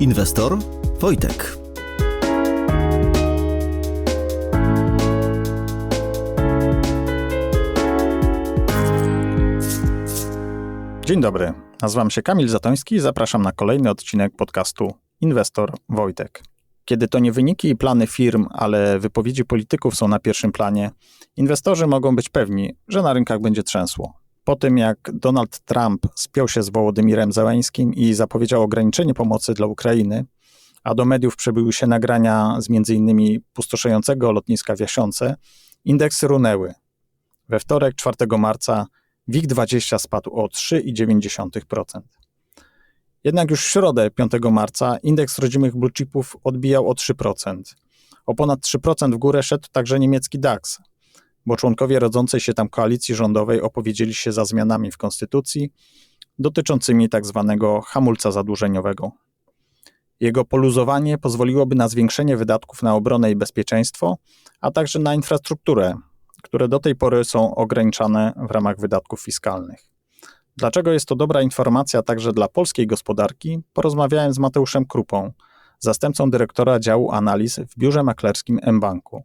Inwestor Wojtek. Dzień dobry, nazywam się Kamil Zatoński i zapraszam na kolejny odcinek podcastu Inwestor Wojtek. Kiedy to nie wyniki i plany firm, ale wypowiedzi polityków są na pierwszym planie, inwestorzy mogą być pewni, że na rynkach będzie trzęsło. Po tym jak Donald Trump spiął się z Wołodymirem Załęskim i zapowiedział ograniczenie pomocy dla Ukrainy, a do mediów przebyły się nagrania z m.in. pustoszejącego lotniska w Jasiące, indeksy runęły. We wtorek, 4 marca, WIG20 spadł o 3,9%. Jednak już w środę, 5 marca, indeks rodzimych blue chipów odbijał o 3%. O ponad 3% w górę szedł także niemiecki DAX, bo członkowie rodzącej się tam koalicji rządowej opowiedzieli się za zmianami w konstytucji dotyczącymi tzw. Tak hamulca zadłużeniowego. Jego poluzowanie pozwoliłoby na zwiększenie wydatków na obronę i bezpieczeństwo, a także na infrastrukturę, które do tej pory są ograniczane w ramach wydatków fiskalnych. Dlaczego jest to dobra informacja także dla polskiej gospodarki? Porozmawiałem z Mateuszem Krupą, zastępcą dyrektora działu analiz w biurze maklerskim mBanku.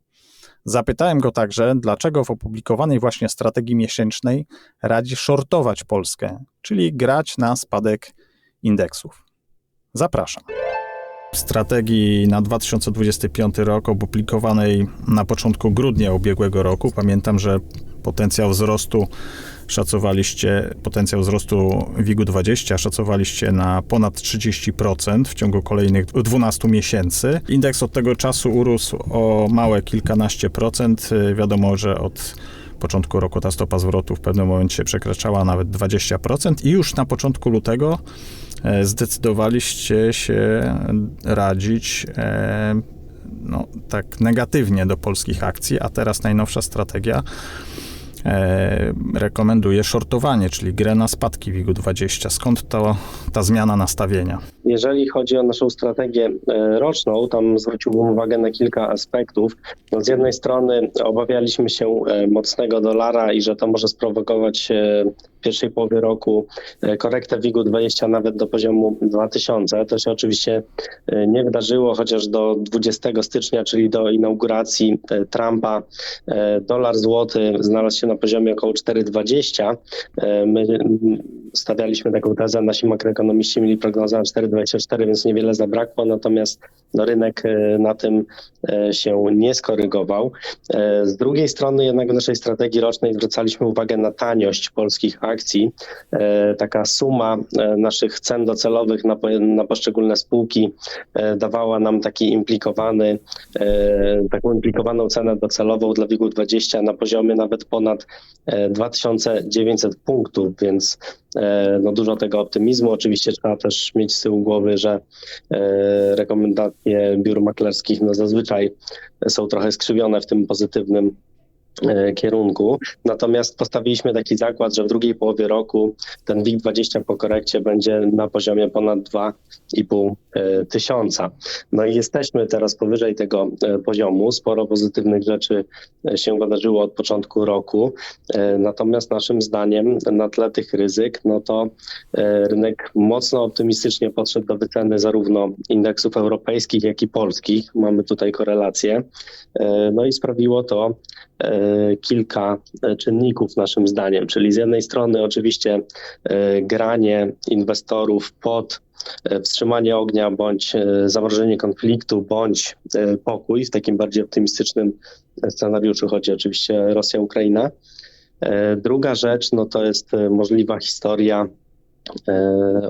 Zapytałem go także, dlaczego w opublikowanej właśnie strategii miesięcznej radzi shortować Polskę, czyli grać na spadek indeksów. Zapraszam. W strategii na 2025 rok opublikowanej na początku grudnia ubiegłego roku pamiętam, że potencjał wzrostu szacowaliście, potencjał wzrostu WIG-20 szacowaliście na ponad 30% w ciągu kolejnych 12 miesięcy. Indeks od tego czasu urósł o małe kilkanaście procent. Wiadomo, że od początku roku ta stopa zwrotu w pewnym momencie przekraczała nawet 20% i już na początku lutego e, zdecydowaliście się radzić e, no, tak negatywnie do polskich akcji, a teraz najnowsza strategia E, rekomenduje shortowanie, czyli grę na spadki WIG-20. Skąd to, ta zmiana nastawienia? Jeżeli chodzi o naszą strategię e, roczną, tam zwróciłbym uwagę na kilka aspektów. No z jednej strony obawialiśmy się e, mocnego dolara i że to może sprowokować e, w pierwszej połowie roku korektę WIG-20 nawet do poziomu 2000. To się oczywiście nie wydarzyło, chociaż do 20 stycznia, czyli do inauguracji Trumpa, dolar złoty znalazł się na poziomie około 4,20. My stawialiśmy taką tezę, nasi makroekonomiści mieli prognozę 4,20 2024, więc niewiele zabrakło, natomiast no, rynek e, na tym e, się nie skorygował. E, z drugiej strony jednak w naszej strategii rocznej zwracaliśmy uwagę na taniość polskich akcji. Taka suma naszych cen docelowych na, na poszczególne spółki dawała nam taki implikowany, taką implikowaną cenę docelową dla WIG-20 na poziomie nawet ponad 2900 punktów, więc no dużo tego optymizmu. Oczywiście trzeba też mieć z tyłu głowy, że e, rekomendacje biur maklerskich no zazwyczaj są trochę skrzywione w tym pozytywnym E, kierunku. Natomiast postawiliśmy taki zakład, że w drugiej połowie roku ten WIG20 po korekcie będzie na poziomie ponad 2,5 e, tysiąca. No i jesteśmy teraz powyżej tego e, poziomu. Sporo pozytywnych rzeczy się wydarzyło od początku roku. Natomiast naszym zdaniem na tle tych ryzyk, no to rynek mocno optymistycznie podszedł do wyceny zarówno indeksów europejskich, jak i polskich. Mamy tutaj korelację. No i sprawiło to, E, kilka e, czynników naszym zdaniem, czyli z jednej strony oczywiście e, granie inwestorów pod wstrzymanie ognia bądź zamrożenie konfliktu bądź pokój w takim bardziej optymistycznym scenariuszu chodzi oczywiście Rosja-Ukraina. Druga rzecz no to jest możliwa historia E,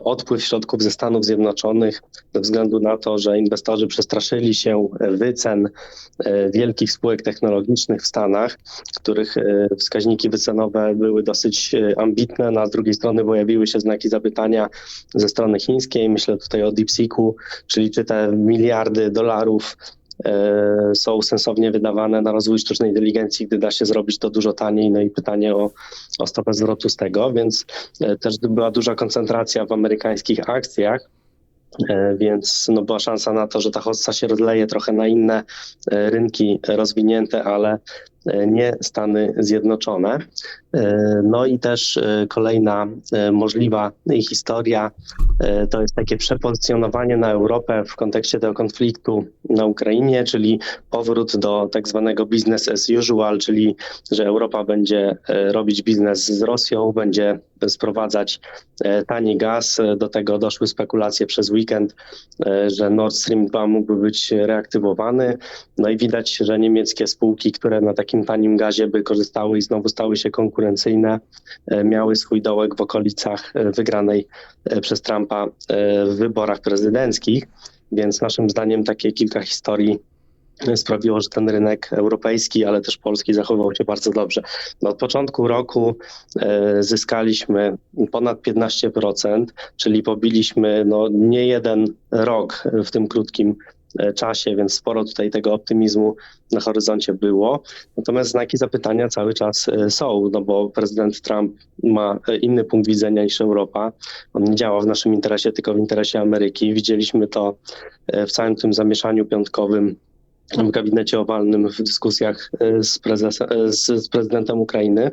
odpływ środków ze Stanów Zjednoczonych ze względu na to, że inwestorzy przestraszyli się wycen e, wielkich spółek technologicznych w Stanach, których e, wskaźniki wycenowe były dosyć ambitne, no a z drugiej strony pojawiły się znaki zapytania ze strony chińskiej. Myślę tutaj o DeepSeeku, czyli czy te miliardy dolarów E, są sensownie wydawane na rozwój sztucznej inteligencji, gdy da się zrobić to dużo taniej. No i pytanie o, o stopę zwrotu z tego, więc e, też była duża koncentracja w amerykańskich akcjach. E, więc no, była szansa na to, że ta hossa się rozleje trochę na inne rynki rozwinięte, ale e, nie Stany Zjednoczone. E, No i też e, kolejna e, możliwa historia to jest takie przepozycjonowanie na Europę w kontekście tego konfliktu na Ukrainie, czyli powrót do tak zwanego business as usual, czyli że Europa będzie robić biznes z Rosją, będzie sprowadzać tani gaz. Do tego doszły spekulacje przez weekend, że Nord Stream 2 mógłby być reaktywowany. No i widać, że niemieckie spółki, które na takim tanim gazie by korzystały i znowu stały się konkurencyjne, e, miały swój dołek w okolicach e, wygranej e, przez Trumpa w wyborach prezydenckich. Więc naszym zdaniem takie kilka historii sprawiło, że ten rynek europejski, ale też polski zachował się bardzo dobrze. No, od początku roku e, zyskaliśmy ponad 15%, czyli pobiliśmy no, nie jeden rok w tym krótkim czasie, więc sporo tutaj tego optymizmu na horyzoncie było. Natomiast znaki zapytania cały czas e, są, no bo prezydent Trump ma e, inny punkt widzenia niż Europa. On nie działa w naszym interesie, tylko w interesie Ameryki. Widzieliśmy to e, w całym tym zamieszaniu piątkowym w gabinecie owalnym w dyskusjach e, e, z, z prezydentem Ukrainy.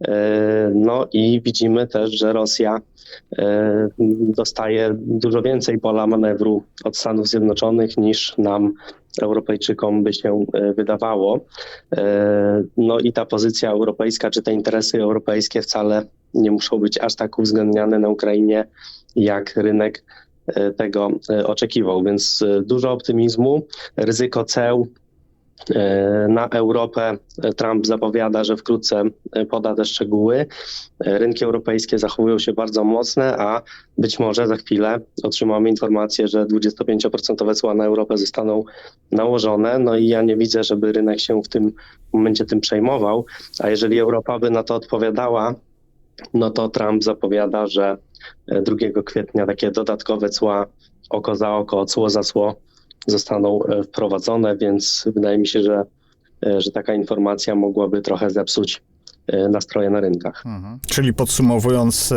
E, No i widzimy też, że Rosja e, dostaje dużo więcej pola manewru od Stanów Zjednoczonych niż nam, Europejczykom, by się e, wydawało. No i ta pozycja europejska, czy te interesy europejskie wcale nie muszą być aż tak uwzględniane na Ukrainie, jak rynek tego oczekiwał. Więc dużo optymizmu, ryzyko ceł na Europę. E, Trump zapowiada, że wkrótce e, poda te szczegóły. E, Rynki europejskie zachowują się bardzo mocne, a być może za chwilę otrzymamy informację, że 25% cła na Europę zostaną nałożone. No i ja nie widzę, żeby rynek się w tym momencie tym przejmował. A jeżeli Europa by na to odpowiadała, no to Trump zapowiada, że e, 2 kwietnia takie dodatkowe cła oko za oko, cło za cło zostaną e, wprowadzone, więc wydaje mi się, że, e, że taka informacja mogłaby trochę zepsuć e, nastroje na rynkach. Mhm. Czyli podsumowując,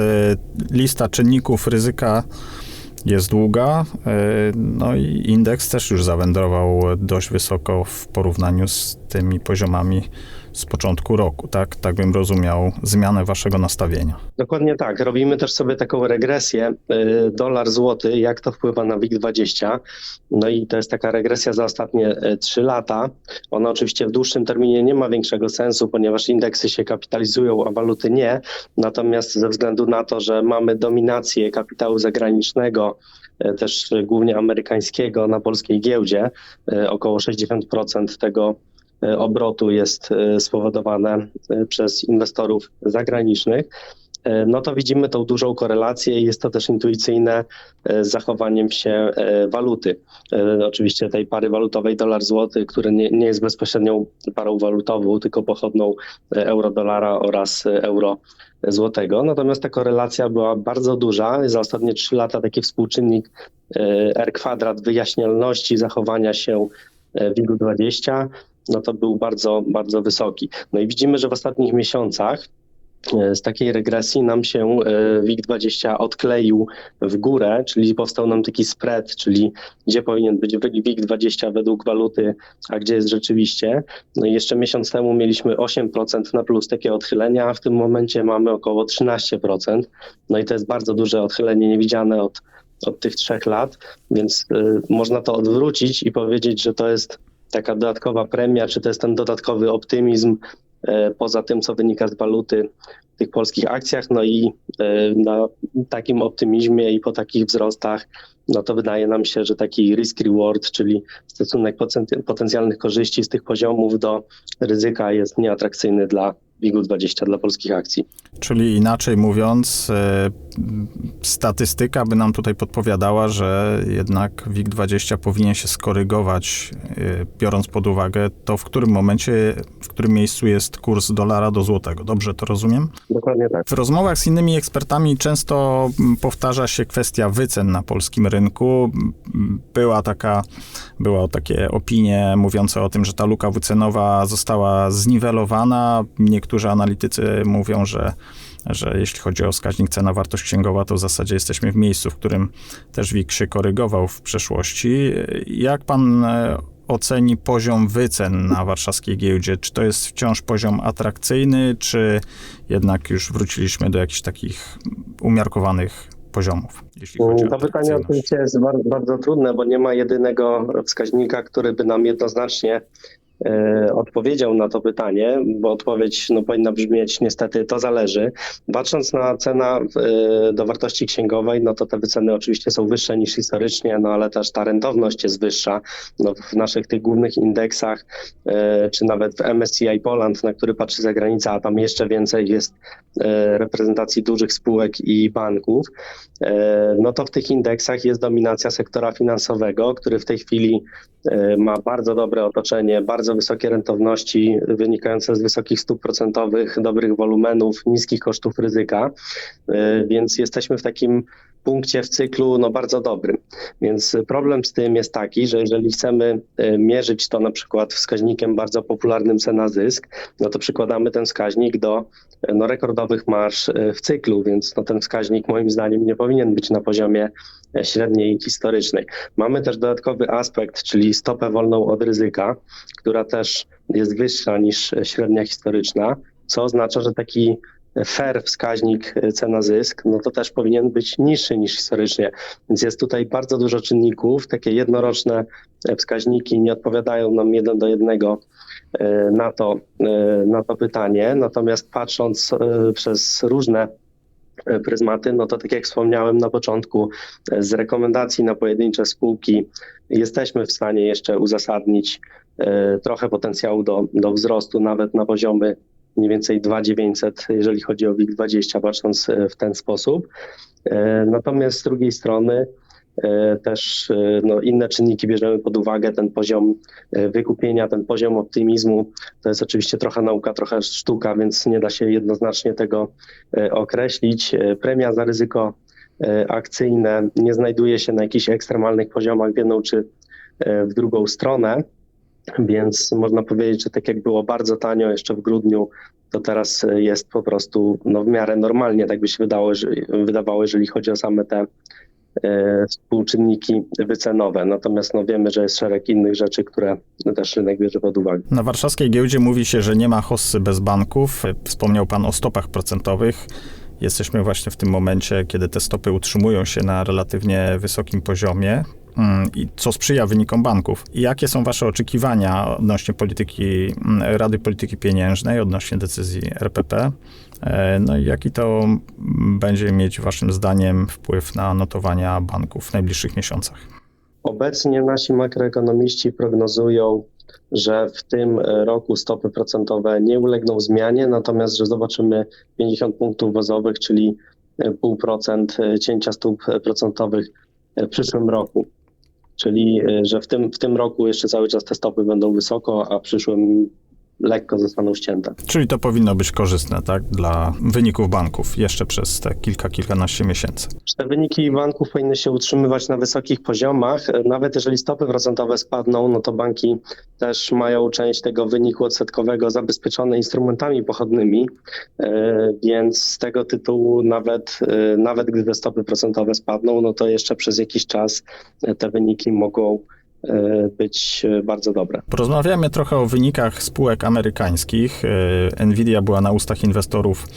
lista czynników ryzyka jest długa, no i indeks też już zawędrował dość wysoko w porównaniu z tymi poziomami z początku roku, tak? Tak bym rozumiał zmianę waszego nastawienia. Dokładnie tak. Robimy też sobie taką regresję y, dolar złoty, jak to wpływa na WIG20. No i to jest taka regresja za ostatnie y, 3 lata. Ona oczywiście w dłuższym terminie nie ma większego sensu, ponieważ indeksy się kapitalizują, a waluty nie. Natomiast ze względu na to, że mamy dominację kapitału zagranicznego, y, też y, głównie amerykańskiego na polskiej giełdzie, y, około 60% tego y, obrotu jest y, spowodowane y, przez inwestorów zagranicznych, no to widzimy tą dużą korelację i jest to też intuicyjne z zachowaniem się waluty. Oczywiście tej pary walutowej dolar-złoty, który nie, nie jest bezpośrednią parą walutową, tylko pochodną euro-dolara oraz euro-złotego. Natomiast ta korelacja była bardzo duża. Za ostatnie 3 lata taki współczynnik R kwadrat wyjaśnialności zachowania się y, WIG-20 no to był bardzo, bardzo wysoki. No i widzimy, że w ostatnich miesiącach e, z takiej regresji nam się e, WIG20 odkleił w górę, czyli powstał nam taki spread, czyli gdzie powinien być WIG20 według waluty, a gdzie jest rzeczywiście. No i jeszcze miesiąc temu mieliśmy 8% na plus takie odchylenia, a w tym momencie mamy około 13%. No i to jest bardzo duże odchylenie, niewidziane od, od tych trzech lat, więc y, można to odwrócić i powiedzieć, że to jest taka dodatkowa premia, czy to jest ten dodatkowy optymizm e, poza tym, co wynika z waluty w tych polskich akcjach. No i e, na takim optymizmie i po takich wzrostach, no to wydaje nam się, że taki risk reward, czyli stosunek poten- potencjalnych korzyści z tych poziomów do ryzyka jest nieatrakcyjny dla WIG-20, dla polskich akcji. Czyli inaczej mówiąc, e, statystyka by nam tutaj podpowiadała, że jednak WIG20 powinien się skorygować, e, biorąc pod uwagę to, w którym momencie, w którym miejscu jest kurs dolara do złotego. Dobrze to rozumiem? Dokładnie tak. W rozmowach z innymi ekspertami często mm, powtarza się kwestia wycen na polskim rynku. Była taka, była takie opinie mówiące o tym, że ta luka wycenowa została zniwelowana. Niektórzy analitycy mówią, że że jeśli chodzi o wskaźnik cena wartość księgowa, to w zasadzie jesteśmy w miejscu, w którym też WIG się korygował w przeszłości. Jak pan e, oceni poziom wycen na warszawskiej giełdzie? Czy to jest wciąż poziom atrakcyjny, czy jednak już wróciliśmy do jakichś takich umiarkowanych poziomów? O To pytanie oczywiście jest bardzo, bardzo trudne, bo nie ma jedynego wskaźnika, który by nam jednoznacznie odpowiedział na to pytanie, bo odpowiedź no, powinna brzmieć niestety to zależy. Patrząc na cena e, do wartości księgowej, no to te wyceny oczywiście są wyższe niż historycznie, no ale też ta rentowność jest wyższa. No, w naszych tych głównych indeksach, e, czy nawet w MSCI Poland, na który patrzy zagranica, a tam jeszcze więcej jest e, reprezentacji dużych spółek i banków, e, no to w tych indeksach jest dominacja sektora finansowego, który w tej chwili e, ma bardzo dobre otoczenie, bardzo wysokie rentowności wynikające z wysokich stóp procentowych, dobrych wolumenów, niskich kosztów ryzyka, E, więc jesteśmy w takim punkcie w cyklu no, bardzo dobrym. Więc problem z tym jest taki, że jeżeli chcemy e, mierzyć to na przykład wskaźnikiem bardzo popularnym cena zysk, no to przykładamy ten wskaźnik do e, no, rekordowych marsz w cyklu, więc no, ten wskaźnik moim zdaniem nie powinien być na poziomie średniej historycznej. Mamy też dodatkowy aspekt, czyli stopę wolną od ryzyka, która też jest wyższa niż e, średnia historyczna, co oznacza, że taki fair wskaźnik e, cena-zysk, no to też powinien być niższy niż historycznie. Więc jest tutaj bardzo dużo czynników. Takie jednoroczne e, wskaźniki nie odpowiadają nam jeden do jednego na to, na to pytanie. Natomiast patrząc przez różne pryzmaty, no to tak jak wspomniałem na początku, z rekomendacji na pojedyncze spółki jesteśmy w stanie jeszcze uzasadnić trochę potencjału do, do wzrostu, nawet na poziomy mniej więcej 2900, jeżeli chodzi o WIG20, patrząc e, w ten sposób. E, Natomiast z drugiej strony e, też e, no, inne czynniki bierzemy pod uwagę, ten poziom e, wykupienia, ten poziom optymizmu. To jest oczywiście trochę nauka, trochę sztuka, więc nie da się jednoznacznie tego e, określić. E, Premia za ryzyko e, akcyjne nie znajduje się na jakichś ekstremalnych poziomach w jedną czy e, w drugą stronę. Więc można powiedzieć, że tak jak było bardzo tanio jeszcze w grudniu, to teraz jest po prostu no, w miarę normalnie, tak by się wydało, że, wydawało, jeżeli chodzi o same te e, współczynniki wycenowe. Natomiast no, wiemy, że jest szereg innych rzeczy, które też rynek bierze pod uwagę. Na warszawskiej giełdzie mówi się, że nie ma hossy bez banków. Wspomniał Pan o stopach procentowych. Jesteśmy właśnie w tym momencie, kiedy te stopy utrzymują się na relatywnie wysokim poziomie. Mm, I co sprzyja wynikom banków. I jakie są Wasze oczekiwania odnośnie polityki, mm, Rady Polityki Pieniężnej, odnośnie decyzji RPP? E, No i jaki to będzie mieć Waszym zdaniem wpływ na notowania banków w najbliższych miesiącach? Obecnie nasi makroekonomiści prognozują, że w tym e, roku stopy procentowe nie ulegną zmianie, natomiast że zobaczymy 50 punktów bazowych, czyli e, 0,5% cięcia stóp procentowych e, w przyszłym roku. Czyli, e, że w tym, w tym roku jeszcze cały czas te stopy będą wysoko, a w przyszłym lekko zostaną ścięte. Czyli to powinno być korzystne, tak, dla wyników banków jeszcze przez te kilka, kilkanaście miesięcy. Te wyniki banków powinny się utrzymywać na wysokich poziomach. Nawet jeżeli stopy procentowe spadną, no to banki też mają część tego wyniku odsetkowego zabezpieczone instrumentami pochodnymi, E, więc z tego tytułu nawet, e, nawet gdy te stopy procentowe spadną, no to jeszcze przez jakiś czas te wyniki mogą być e, bardzo dobre. Porozmawiamy trochę o wynikach spółek amerykańskich. E, Nvidia była na ustach inwestorów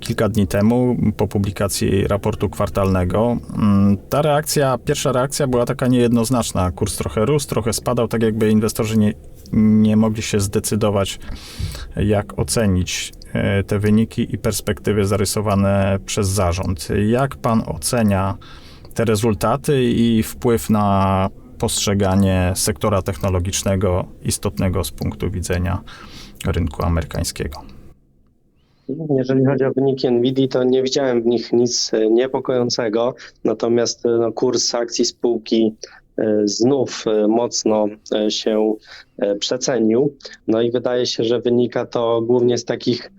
kilka dni temu po publikacji raportu kwartalnego. Mm, Ta reakcja, pierwsza reakcja była taka niejednoznaczna. Kurs trochę rósł, trochę spadał, tak jakby inwestorzy nie, nie mogli się zdecydować, jak ocenić e, te wyniki i perspektywy zarysowane przez zarząd. Jak pan ocenia te rezultaty i wpływ na postrzeganie sektora technologicznego istotnego z punktu widzenia rynku amerykańskiego. Jeżeli chodzi o wyniki Nvidia, to nie widziałem w nich nic e, niepokojącego, natomiast e, no, kurs akcji spółki e, znów mocno się przecenił. No i wydaje się, że wynika to głównie z takich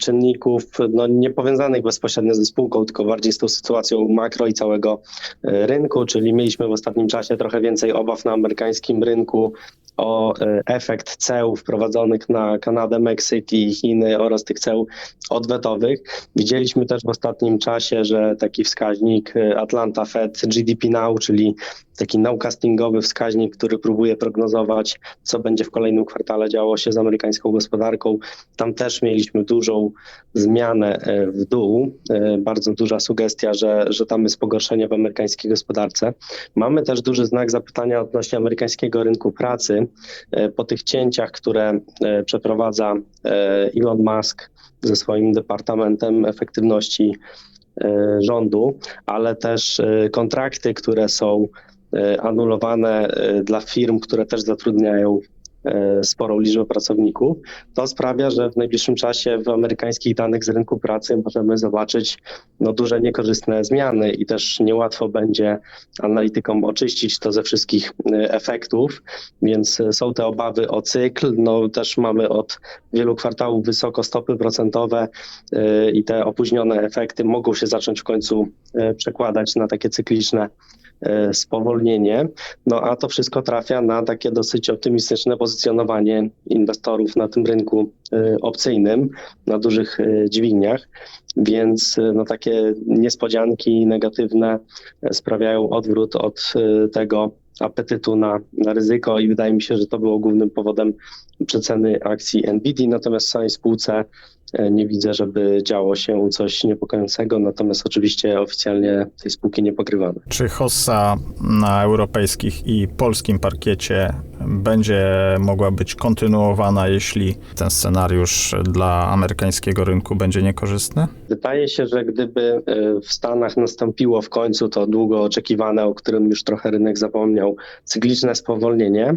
czynników no, niepowiązanych bezpośrednio ze spółką, tylko bardziej z tą sytuacją makro i całego e, rynku, czyli mieliśmy w ostatnim czasie trochę więcej obaw na amerykańskim rynku o e, efekt ceł wprowadzonych na Kanadę, Meksyk i Chiny oraz tych ceł odwetowych. Widzieliśmy też w ostatnim czasie, że taki wskaźnik e, Atlanta Fed GDP Now, czyli taki nowcastingowy wskaźnik, który próbuje prognozować, co będzie w kolejnym kwartale działo się z amerykańską gospodarką. Tam też mieliśmy dużą zmianę e, w dół, e, bardzo duża sugestia, że, że tam jest pogorszenie w amerykańskiej gospodarce. Mamy też duży znak zapytania odnośnie amerykańskiego rynku pracy e, po tych cięciach, które przeprowadza Elon Musk ze swoim Departamentem Efektywności rządu, ale też kontrakty, które są anulowane e, dla firm, które też zatrudniają e, sporą liczbę pracowników, to sprawia, że w najbliższym czasie w amerykańskich danych z rynku pracy możemy zobaczyć no, duże niekorzystne zmiany i też niełatwo będzie analitykom oczyścić to ze wszystkich efektów, więc są te obawy o cykl. No, też mamy od wielu kwartałów wysoko stopy procentowe i te opóźnione efekty mogą się zacząć w końcu przekładać na takie cykliczne E, spowolnienie, no a to wszystko trafia na takie dosyć optymistyczne pozycjonowanie inwestorów na tym rynku e, opcyjnym, na dużych e, dźwigniach, więc no takie niespodzianki negatywne sprawiają odwrót od tego apetytu na, na ryzyko i wydaje mi się, że to było głównym powodem przeceny akcji NVIDIA, natomiast w samej spółce E, nie widzę, żeby działo się coś niepokojącego, natomiast oczywiście oficjalnie tej spółki nie pokrywamy. Czy Hossa na europejskich i polskim parkiecie będzie mogła być kontynuowana, jeśli ten scenariusz dla amerykańskiego rynku będzie niekorzystny? Wydaje się, że gdyby e, w Stanach nastąpiło w końcu to długo oczekiwane, o którym już trochę rynek zapomniał, cykliczne spowolnienie,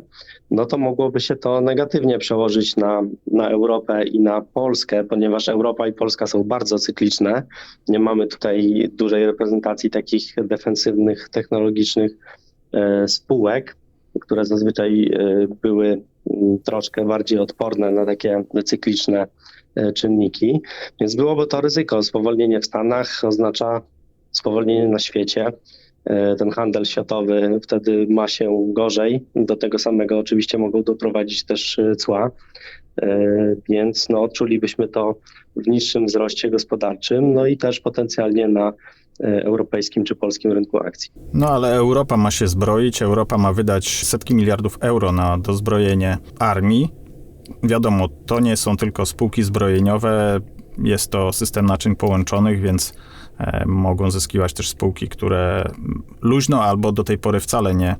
no to mogłoby się to negatywnie przełożyć na, na Europę i na Polskę, ponieważ Europa i Polska są bardzo cykliczne. Nie mamy tutaj dużej reprezentacji takich defensywnych, technologicznych e, spółek, które zazwyczaj e, były troszkę bardziej odporne na takie cykliczne e, czynniki. Więc byłoby to ryzyko. Spowolnienie w Stanach oznacza spowolnienie na świecie. E, ten handel światowy wtedy ma się gorzej. Do tego samego oczywiście mogą doprowadzić też e, cła, e, więc no, czulibyśmy to w niższym wzroście gospodarczym, no i też potencjalnie na europejskim czy polskim rynku akcji. No ale Europa ma się zbroić, Europa ma wydać setki miliardów euro na dozbrojenie armii. Wiadomo, to nie są tylko spółki zbrojeniowe, jest to system naczyń połączonych, więc mogą zyskiwać też spółki, które luźno albo do tej pory wcale nie,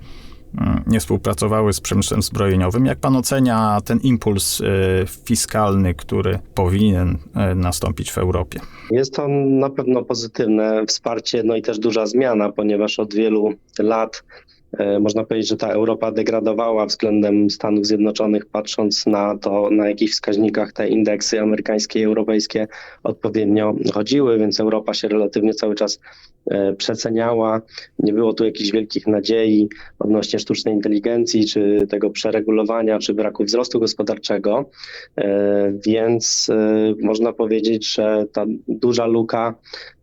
mm, nie współpracowały z przemysłem zbrojeniowym. Jak pan ocenia ten impuls e, fiskalny, który powinien e, nastąpić w Europie? Jest to na pewno pozytywne wsparcie, no i też duża zmiana, ponieważ od wielu lat E, można powiedzieć, że ta Europa degradowała względem Stanów Zjednoczonych, patrząc na to, na jakich wskaźnikach te indeksy amerykańskie i europejskie odpowiednio chodziły, więc Europa się relatywnie cały czas e, przeceniała. Nie było tu jakichś wielkich nadziei odnośnie sztucznej inteligencji, czy tego przeregulowania, czy braku wzrostu gospodarczego, e, więc można powiedzieć, że ta duża luka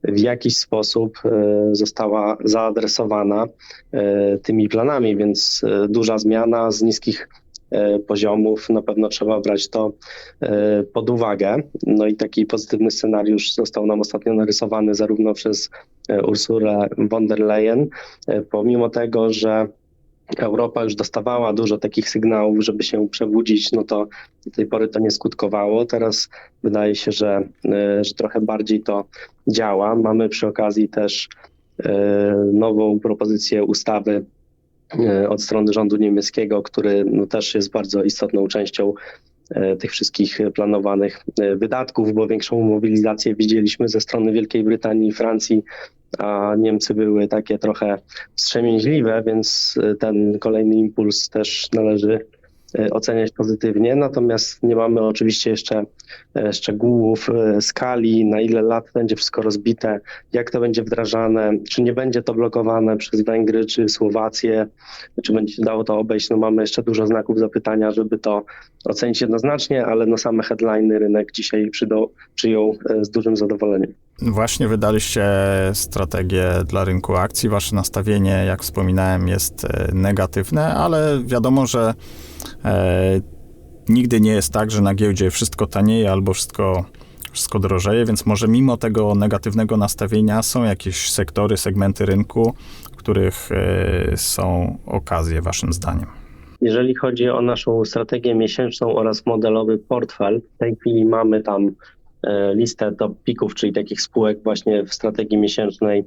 w jakiś sposób została zaadresowana tymi tymi planami, więc e, duża zmiana z niskich e, poziomów, na pewno trzeba brać to e, pod uwagę. No i taki pozytywny scenariusz został nam ostatnio narysowany zarówno przez Ursulę von der Leyen, pomimo tego, że Europa już dostawała dużo takich sygnałów, żeby się przebudzić, no to do tej pory to nie skutkowało. Teraz wydaje się, że, że trochę bardziej to działa. Mamy przy okazji też nową propozycję ustawy od strony rządu niemieckiego, który no, też jest bardzo istotną częścią e, tych wszystkich planowanych e, wydatków, bo większą mobilizację widzieliśmy ze strony Wielkiej Brytanii i Francji, a Niemcy były takie trochę wstrzemięźliwe, więc ten kolejny impuls też należy e, oceniać pozytywnie, natomiast nie mamy oczywiście jeszcze e, szczegółów e, skali, na ile lat będzie wszystko rozbite, jak to będzie wdrażane, czy nie będzie to blokowane przez Węgry czy Słowację, czy będzie się dało to obejść. No mamy jeszcze dużo znaków zapytania, żeby to ocenić jednoznacznie, ale no same headliny rynek dzisiaj przydą, przyjął e, z dużym zadowoleniem. Właśnie wydaliście strategię dla rynku akcji. Wasze nastawienie, jak wspominałem, jest negatywne, ale wiadomo, że nigdy nie jest tak, że na giełdzie wszystko tanieje albo wszystko, wszystko drożeje, więc może mimo tego negatywnego nastawienia są jakieś sektory, segmenty rynku, w których e, są okazje, waszym zdaniem. Jeżeli chodzi o naszą strategię miesięczną oraz modelowy portfel, w tej chwili mamy tam e, listę top pików, czyli takich spółek właśnie w strategii miesięcznej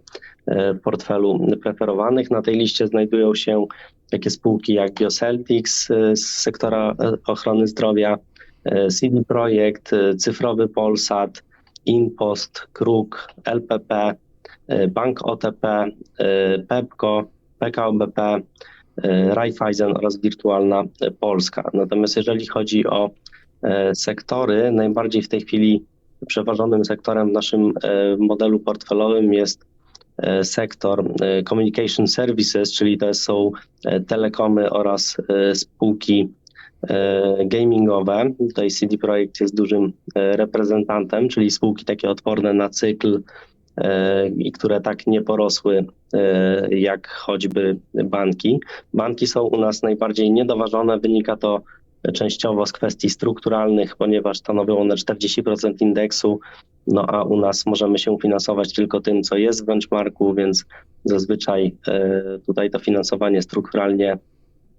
e, portfelu preferowanych. Na tej liście znajdują się takie spółki jak Bioceltics e, z sektora e, ochrony zdrowia, e, CD Projekt, Cyfrowy Polsat, Inpost, Kruk, LPP, Bank OTP, Pepco, PKO BP, e, Raiffeisen oraz Wirtualna Polska. Natomiast jeżeli chodzi o sektory, najbardziej w tej chwili przeważonym sektorem w naszym modelu portfelowym jest sektor e, Communication Services, czyli to są e, telekomy oraz e, spółki e, gamingowe. Tutaj CD Projekt jest dużym e, reprezentantem, czyli spółki takie odporne na cykl e, i które tak nie porosły e, jak choćby banki. Banki są u nas najbardziej niedoważone. Wynika to częściowo z kwestii strukturalnych, ponieważ stanowią one 40% indeksu, no a u nas możemy się finansować tylko tym, co jest w benchmarku, więc zazwyczaj e, tutaj to finansowanie strukturalnie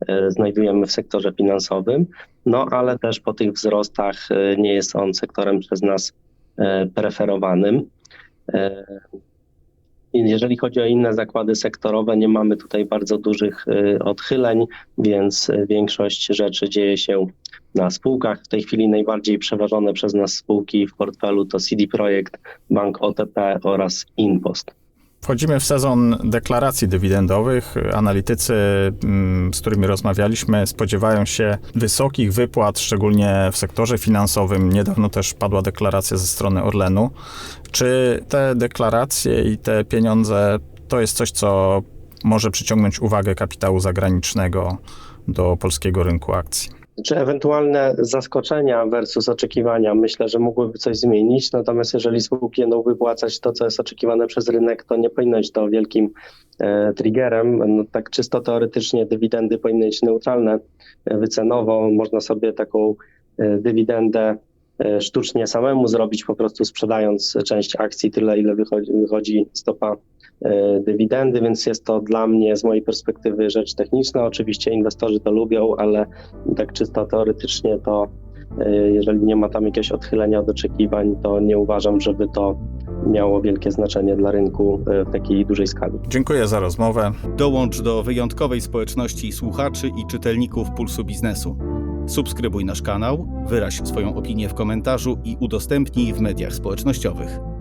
e, znajdujemy w sektorze finansowym, no ale też po tych wzrostach e, nie jest on sektorem przez nas preferowanym. Jeżeli chodzi o inne zakłady sektorowe, nie mamy tutaj bardzo dużych y, odchyleń, więc y, większość rzeczy dzieje się na spółkach. W tej chwili najbardziej przeważone przez nas spółki w portfelu to CD Projekt, Bank OTP oraz Inpost. Wchodzimy w sezon deklaracji dywidendowych. Analitycy, mm, z którymi rozmawialiśmy, spodziewają się wysokich wypłat, szczególnie w sektorze finansowym. Niedawno też padła deklaracja ze strony Orlenu. Czy te deklaracje i te pieniądze to jest coś, co może przyciągnąć uwagę kapitału zagranicznego do polskiego rynku akcji? Czy ewentualne zaskoczenia versus oczekiwania myślę, że mogłyby coś zmienić, natomiast jeżeli spółki będą wypłacać to, co jest oczekiwane przez rynek, to nie powinno być to wielkim e, triggerem. No, tak czysto teoretycznie dywidendy powinny być neutralne e, wycenowo. Można sobie taką e, dywidendę e, sztucznie samemu zrobić, po prostu sprzedając część akcji tyle, ile wychodzi, wychodzi stopa dywidendy, więc jest to dla mnie z mojej perspektywy rzecz techniczna. Oczywiście inwestorzy to lubią, ale tak czysto teoretycznie to e, jeżeli nie ma tam jakiegoś odchylenia od oczekiwań, to nie uważam, żeby to miało wielkie znaczenie dla rynku e, w takiej dużej skali. Dziękuję za rozmowę. Dołącz do wyjątkowej społeczności słuchaczy i czytelników Pulsu Biznesu. Subskrybuj nasz kanał, wyraź swoją opinię w komentarzu i udostępnij w mediach społecznościowych.